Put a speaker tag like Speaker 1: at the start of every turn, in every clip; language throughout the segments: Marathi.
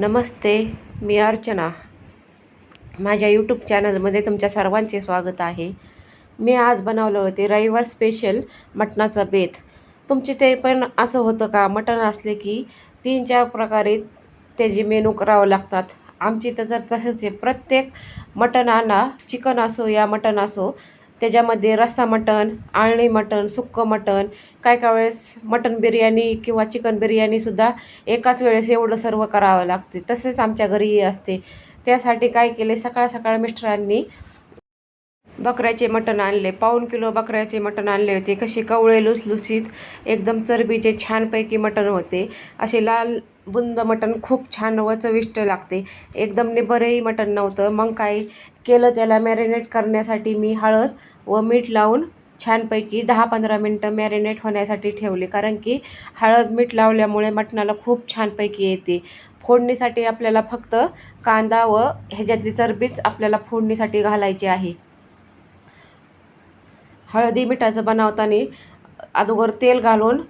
Speaker 1: नमस्ते मी अर्चना. माझ्या यूट्यूब चॅनलमध्ये तुमच्या सर्वांचे स्वागत आहे. मी आज बनवलं होते रविवार स्पेशल मटणाचा बेत. तुमचे ते पण असं होतं का? मटण असले की तीन चार प्रकारे त्याचे मेनू करावं लागतात. आमची तर तसंच आहे प्रत्येक मटण आणा चिकन असो या मटण असो त्याच्यामध्ये रस्सा मटण आळणी मटण सुक्कं मटण काय काय वेळेस मटण बिर्याणी किंवा चिकन बिर्याणीसुद्धा एकाच वेळेस एवढं सर्व करावं लागते. तसेच आमच्या घरीही असते. त्यासाठी काय केले? सकाळ सकाळ मिस्टरांनी बकऱ्याचे मटण आणले पाऊण किलो बकऱ्याचे मटण आणले होते. कसे कवळे लुसलुसीत एकदम चरबीचे छानपैकी मटण होते. असे लाल बुंद मटण खूप छान व चविष्ट लागते. एकदम निबरही मटण नव्हतं. मग काय केलं त्याला? मॅरिनेट करण्यासाठी मी हळद व मीठ लावून छानपैकी दहा पंधरा मिनटं मॅरिनेट होण्यासाठी ठेवले. कारण की हळद मीठ लावल्यामुळे मटणाला खूप छानपैकी येते. फोडणीसाठी आपल्याला फक्त कांदा व ह्याच्यातली चरबीच आपल्याला फोडणीसाठी घालायची आहे. हळदी मिठाचं बनवताना अगोदर तेल घालून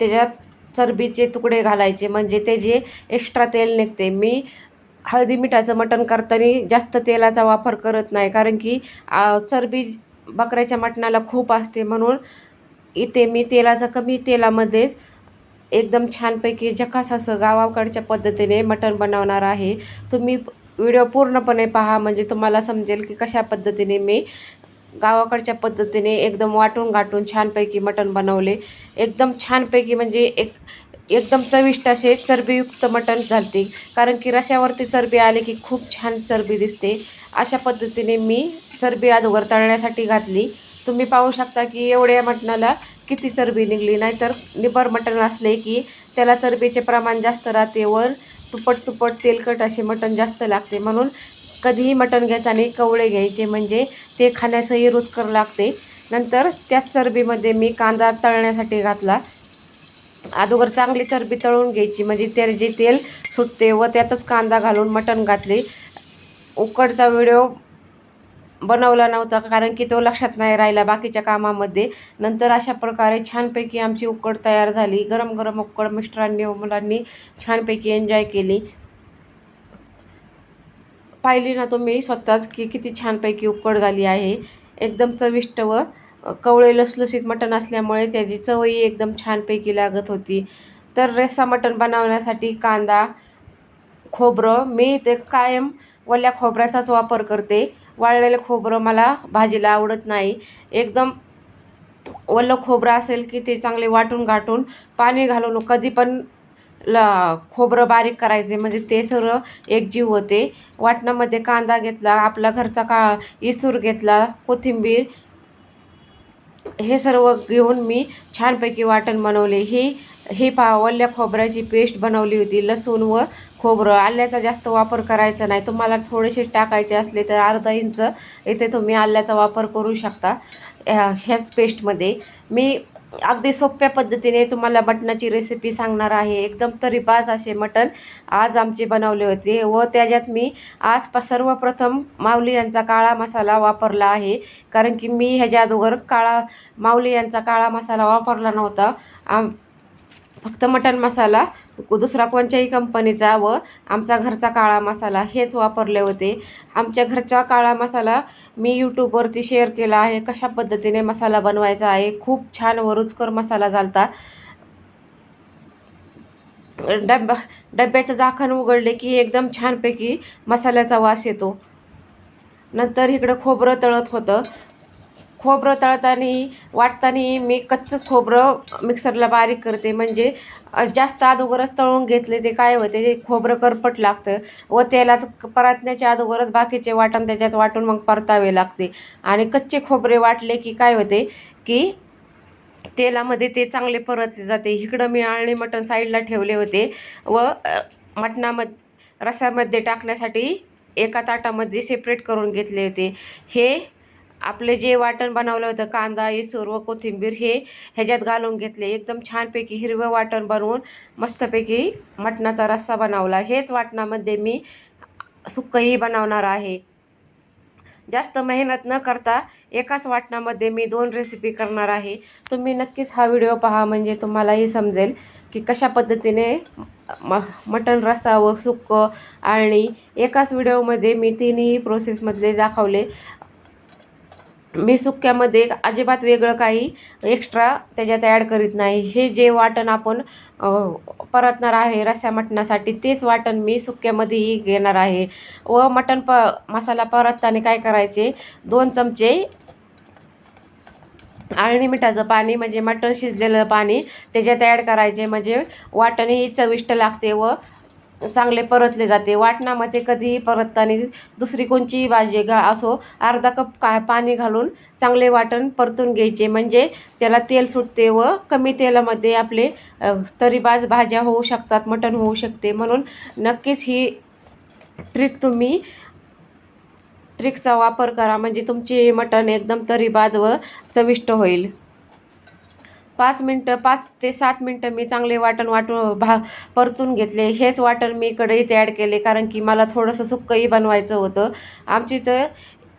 Speaker 1: त्याच्यात चरबीचे तुकडे घालायचे. म्हणजे ते जे एक्स्ट्रा तेल निघते. मी हळदी मिठाचं मटण करताना जास्त तेलाचा वापर करत नाही. कारण की चरबी बकऱ्याच्या मटणाला खूप असते. म्हणून इथे मी तेलाचं कमी तेलामध्येच एकदम छानपैकी जकास असं गावाकडच्या पद्धतीने मटण बनवणार आहे. तुम्ही व्हिडिओ पूर्णपणे पहा. म्हणजे तुम्हाला समजेल की कशा पद्धतीने मी गावाकडच्या पद्धतीने एकदम वाटून गाठून छानपैकी मटण बनवले. एकदम छानपैकी म्हणजे एक एकदम चविष्ट असे चरबीयुक्त मटण झालते. कारण की रश्यावरती चरबी आले की खूप छान चरबी दिसते. अशा पद्धतीने मी चरबी अगोदर तळण्यासाठी घातली. तुम्ही पाहू शकता की एवढ्या मटणाला किती चरबी निघली. नाहीतर निबर मटण असले की त्याला चरबीचे प्रमाण जास्त राहते. वर तुपट तुपट तेलकट असे मटण जास्त लागते. म्हणून कधीही मटण घेताना कवळे घ्यायचे म्हणजे ते खाण्यासही रुचकर लागते. नंतर त्याच चरबीमध्ये मी कांदा तळण्यासाठी घातला. अगोदर चांगली चरबी तळून घ्यायची. म्हणजे ते जे तेल सुटते व त्यातच कांदा घालून मटण घातले. उकडचा व्हिडिओ बनवला नव्हता कारण की तो लक्षात नाही राहिला बाकीच्या कामामध्ये. नंतर अशा प्रकारे छानपैकी आमची उकड तयार झाली. गरम गरम उकड मिस्टरांनी व मुलांनी छानपैकी एन्जॉय केली. पाहिली ना तुम्ही स्वतःच की किती छानपैकी उकड झाली आहे. एकदम चविष्ट व कवळे लसलसीत मटण असल्यामुळे त्याची चवही एकदम छानपैकी लागत होती. तर रेस्सा मटण बनवण्यासाठी कांदा खोबरं मी ते कायम वल्या खोबऱ्याचाच वापर करते. वाळलेलं खोबरं मला भाजीला आवडत नाही. एकदम वल्लं खोबरं असेल की ते चांगले वाटून गाठून पाणी घालून कधी पण ल खोबरं बारीक करायचे म्हणजे ते सर्व एकजीव होते. वाटणामध्ये कांदा घेतला आपला घरचा का इसूर घेतला कोथिंबीर हे सर्व घेऊन मी छानपैकी वाटण बनवले. ही ही पा वल्ल्या खोबऱ्याची पेस्ट बनवली होती. लसूण व खोबरं. आल्याचा जास्त वापर करायचा नाही. तुम्हाला थोडेसे टाकायचे असले तर अर्धा इंच इथे तुम्ही आल्याचा वापर करू शकता ह्याच पेस्टमध्ये मी अगदी सोप्या पद्धतीने तुम्हाला मटणाची रेसिपी सांगणार आहे. एकदम तरीबाज असे मटण आज आमचे बनवले होते व त्याच्यात मी आज प सर्वप्रथम माऊली यांचा काळा मसाला वापरला आहे. कारण की मी ह्याच्या अगोदर काळा माऊली यांचा काळा मसाला वापरला नव्हता. आम फक्त मटण मसाला दुसरा कोणत्याही कंपनीचा व आमचा घरचा काळा मसाला हेच वापरले होते. आमच्या घरचा काळा मसाला मी यूट्यूबवरती शेअर केला आहे कशा पद्धतीने मसाला बनवायचा आहे खूप छान व रुचकर मसाला झालता. डब्या डब्याचं झाकण उघडले की एकदम छानपैकी मसाल्याचा वास येतो. नंतर इकडं खोबरं तळत होतं. खोबरं तळताना वाटताना मी कच्चंच खोबरं मिक्सरला बारीक करते. म्हणजे जास्त अगोदरच तळून घेतले ते काय होते ते खोबरं करपट लागतं व तेलात परतण्याच्या अगोदरच बाकीचे वाटण त्याच्यात वाटून मग परतावे लागते. आणि कच्चे खोबरे वाटले की काय होते की तेलामध्ये ते चांगले परतले जाते. इकडं मी आळणी मटण साईडला ठेवले होते व मटणामध्ये रसामध्ये टाकण्यासाठी एका ताटामध्ये सेपरेट करून घेतले होते. हे आपले जे वाटण बनवलं होतं कांदा इसूर व कोथिंबीर हे ह्याच्यात घालून घेतले. एकदम छानपैकी हिरवं वाटण बनवून मस्तपैकी मटणाचा रस्सा बनवला. हेच वाटणामध्ये मी सुक्कही बनवणार आहे. जास्त मेहनत न करता एकाच वाटणामध्ये मी दोन रेसिपी करणार आहे. तुम्ही नक्कीच हा व्हिडिओ पहा म्हणजे तुम्हालाही समजेल की कशा पद्धतीने म मटण रस्सा व सुक्कं आणि एकाच व्हिडिओमध्ये मी तिन्ही प्रोसेसमधले दाखवले. मी सुक्यामध्ये अजिबात वेगळं काही एक्स्ट्रा त्याच्यात ॲड करीत नाही. हे जे वाटण आपण परतणार आहे रस्सा मटणासाठी तेच वाटण मी सुक्यामध्येही घेणार आहे. व मटण प मसाला परतताना काय करायचे? दोन चमचे आळणी मिठाचं पाणी म्हणजे मटण शिजलेलं पाणी त्याच्यात ॲड करायचे. म्हणजे वाटणही चविष्ट लागते व चांगले परतले जाते. वाटणामध्ये कधीही परतताना दुसरी कोणचीही भाजी घा असो अर्धा कप का पाणी घालून चांगले वाटण परतून घ्यायचे. म्हणजे त्याला तेल सुटते व कमी तेलामध्ये आपले तरीबाज भाज्या होऊ शकतात मटण होऊ शकते. म्हणून नक्कीच ही ट्रिक तुम्ही ट्रिकचा वापर करा. म्हणजे तुमचे मटण एकदम तरीबाज व चविष्ट होईल. पाच मिनटं पाच ते सात मिनटं मी चांगले वाटण वाटून भा परतून घेतले. हेच वाटण मी कढईत ॲड केले कारण की मला थोडंसं सुक्कंही बनवायचं होतं. आमची तर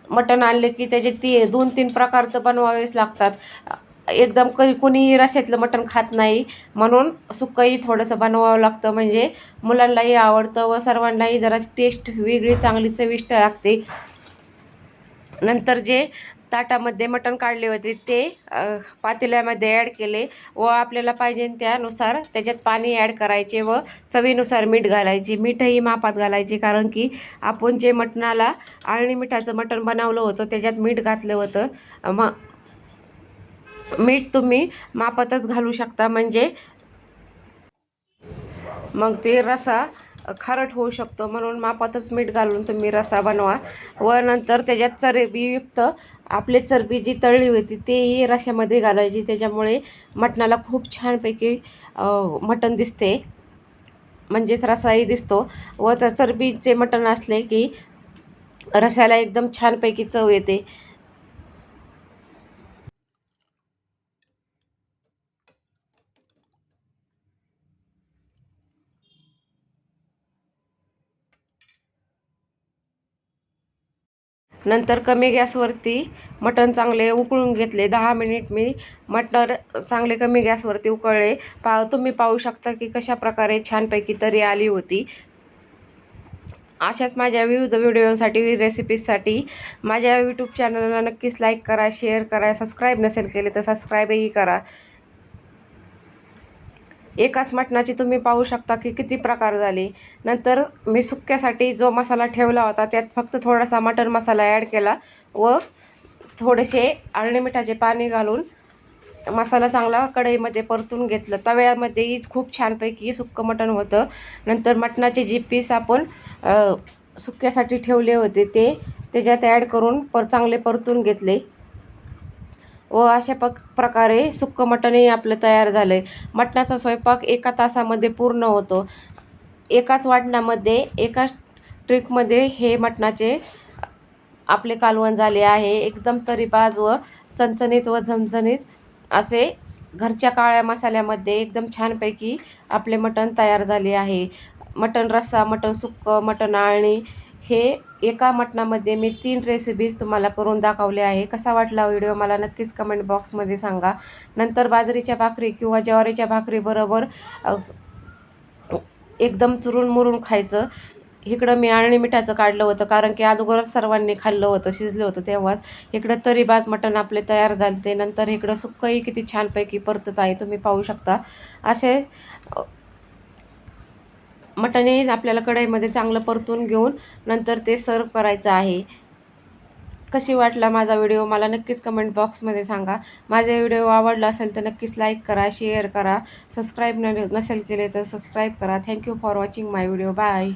Speaker 1: मटण आणले की त्याचे ती दोन तीन प्रकार तर बनवावेच लागतात. एकदम क कुणीही रश्यातलं मटण खात नाही म्हणून सुक्कंही थोडंसं बनवावं लागतं. म्हणजे मुलांनाही आवडतं व सर्वांनाही जरा टेस्ट वेगळी चांगली चविष्ट लागते. नंतर जे ताटामध्ये मटण काढले होते. ते पातेल्यामध्ये ॲड केले व आपल्याला पाहिजे त्यानुसार त्याच्यात पाणी ॲड करायचे व चवीनुसार मीठ घालायचे. मीठही मापात घालायचे कारण की आपण जे मटणाला आळणी मिठाचं मटण बनवलं होतं त्याच्यात मीठ घातलं होतं. मग मीठ तुम्ही मापातच घालू शकता. म्हणजे मग ते रसा खारट होऊ शकतो. म्हणून मापातच मीठ घालून तुम्ही रसा बनवा. व नंतर त्याच्यात चरबीयुक्त आपली चरबी जी तळली होती तेही रशामध्ये घालायची. त्याच्यामुळे मटणाला खूप छानपैकी मटण दिसते. म्हणजेच रसाही दिसतो. व त्या चरबीचे मटण असले की रसाला एकदम छानपैकी चव येते. नंतर कमी गॅसवरती मटण चांगले उकळून घेतले. दहा मिनिट मी मटण चांगले कमी गॅसवरती उकळले. पा तुम्ही पाहू शकता की कशा प्रकारे छानपैकी तरी आली होती. अशाच माझ्या विविध व्हिडिओसाठी रेसिपीजसाठी माझ्या यूट्यूब चॅनलला नक्कीच लाईक करा शेअर करा सबस्क्राईब नसेल केले तर सबस्क्राईबही करा. एकाच मटणाची तुम्ही पाहू शकता की किती प्रकार झाले. नंतर मी सुक्यासाठी जो मसाला ठेवला होता त्यात फक्त थोडासा मटण मसाला ॲड केला व थोडेसे आळणी मिठाचे पाणी घालून मसाला चांगला कढईमध्ये परतून घेतलं. तव्यामध्येही खूप छानपैकी सुक्कं मटण होतं. नंतर मटणाचे जे पीस आपण सुक्यासाठी ठेवले होते ते त्याच्यात ॲड करून पर चांगले परतून घेतले. व अशा पक प्रकारे सुक्कं मटणही आपलं तयार झालं आहे मटणाचा स्वयंपाक एका तासामध्ये पूर्ण होतो. एकाच वाटणामध्ये एकाच ट्रिकमध्ये हे मटणाचे आपले कालवण झाले आहे. एकदम तरीबाज व चणचणीत व झणझणीत असे घरच्या काळ्या मसाल्यामध्ये एकदम छानपैकी आपले मटण तयार झाले आहे. मटण रस्सा मटण सुक्कं मटण आळणी हे एका मटणामध्ये मी तीन रेसिपीज तुम्हाला करून दाखवले आहे. कसा वाटला व्हिडिओ मला नक्कीच कमेंट बॉक्समध्ये सांगा. नंतर बाजरीच्या भाकरी किंवा ज्वारीच्या भाकरीबरोबर एकदम चुरून मुरून खायचं. इकडं मी आणि मिठाचं काढलं होतं कारण की अगोदरच सर्वांनी खाल्लं होतं शिजलं होतं तेव्हाच. इकडं तरी बाज मटण आपले तयार झाले ते नंतर इकडं सुक्कही किती छानपैकी परतत आहे तुम्ही पाहू शकता. असे मटणे आपल्याला कढईमध्ये चांगलं परतून घेऊन नंतर ते सर्व करायचं आहे. कशी वाटला माझा व्हिडिओ मला नक्कीच कमेंट बॉक्समध्ये सांगा. माझा व्हिडिओ आवडला असेल तर नक्कीच लाईक करा शेअर करा. सबस्क्राईब न नसेल केले तर सबस्क्राईब करा. Thank you for watching my video bye